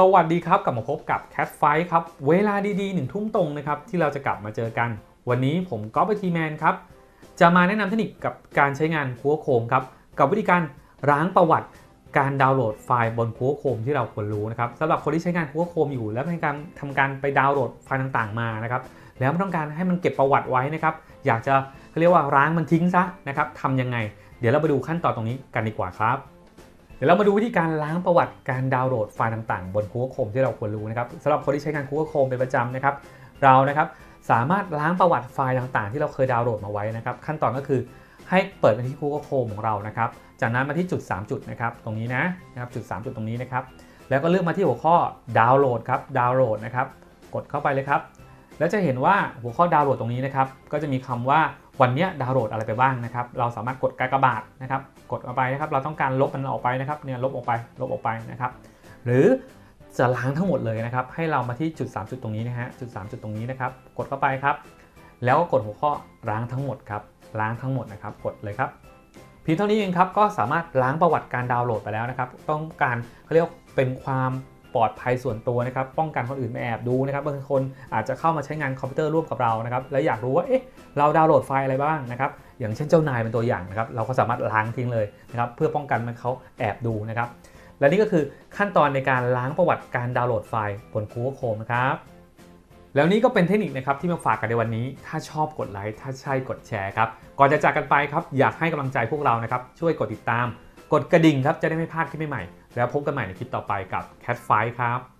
สวัสดีครับ กลับมาพบกับ Cat Fight ครับ เวลาดีๆหนึ่งทุ่มตรงนะครับ ที่เราจะกลับมาเจอกัน วันนี้ผมก๊อฟไอทีแมนครับ จะมาแนะนำเทคนิคกับการใช้งาน Google Chrome ครับ กับวิธีการล้างประวัติการดาวน์โหลดไฟล์บน Google Chrome ที่เราควรรู้นะครับสำหรับคนที่ใช้งาน Google Chrome อยู่ แล้วในการทำการไปดาวน์โหลดไฟล์ต่างๆมานะครับแล้วไม่ต้องการให้มันเก็บประวัติไว้นะครับอยากจะเขาเรียกว่าล้างมันทิ้งซะนะครับทำยังไง เดี๋ยวเราไปดูขั้นตอนตรงนี้กันดีกว่าครับ เดี๋ยวเรามาดูวิธีการล้างประวัติการดาวน์โหลดไฟล์ต่างๆ บน Google Chrome ที่เราควรรู้นะครับสำหรับคนที่ใช้งาน Google Chrome เป็นประจำนะครับเรานะครับสามารถล้างประวัติไฟล์ต่างๆ ที่เราเคยดาวน์โหลดมาไว้นะครับขั้นตอนก็คือให้เปิดไปที่ Google Chrome ของเรานะครับจากนั้นมาที่จุด 3 จุดนะครับตรงนี้นะนะครับจุด 3 จุดตรงนี้นะครับแล้วก็เลือกมาที่หัวข้อดาวน์โหลดครับดาวน์โหลดนะครับกดเข้าไปเลยครับแล้วจะเห็นว่าหัวข้อดาวน์โหลดตรงนี้นะครับก็จะมีคำว่า วันนี้ดาวน์โหลดอะไรไปบ้างนะครับ เราสามารถกดกากบาทนะครับ กดออกไปนะครับ เราต้องการลบมันออกไปนะครับ เนี่ยลบออกไป ลบออกไปนะครับ หรือจะล้างทั้งหมดเลยนะครับ ให้เรามาที่จุด 3 จุดตรงนี้นะฮะ จุด 3 จุดตรงนี้นะครับ กดเข้าไปครับ แล้วก็กดหัวข้อล้างทั้งหมดครับ ล้างทั้งหมดนะครับ กดเลยครับ เพียงเท่านี้เองครับ ก็สามารถล้างประวัติการดาวน์โหลดไปแล้วนะครับ ต้องการเขาเรียกเป็นความ ปลอดภัยส่วนตัวนะครับป้องกันคนอื่นมาแอบดูนะครับบางคนอาจจะเข้ามาใช้งานคอมพิวเตอร์ร่วมกับเรานะครับแล้วอยากรู้ว่าเอ๊ะเราดาวน์โหลดไฟล์อะไรบ้างนะครับอย่างเช่นเจ้านายเป็นตัวอย่างนะครับเราก็สามารถล้างทิ้งเลยนะครับเพื่อป้องกันมันเขาแอบดูนะครับและนี่ก็คือขั้นตอนในการล้างประวัติการดาวน์โหลดไฟล์บน Google Chrome นะครับแล้วนี่ก็เป็นเทคนิคนะครับที่มาฝากกันในวันนี้ ถ้าชอบกดไลค์ ถ้าใช่กดแชร์ครับ ก่อนจะจากกันไปครับ อยากให้กำลังใจพวกเรานะครับ ช่วยกดติดตาม กดกระดิ่งครับ จะได้ไม่พลาดคลิปใหม่ แล้วพบกันใหม่ในคลิปต่อไปกับ Cat Fight ครับ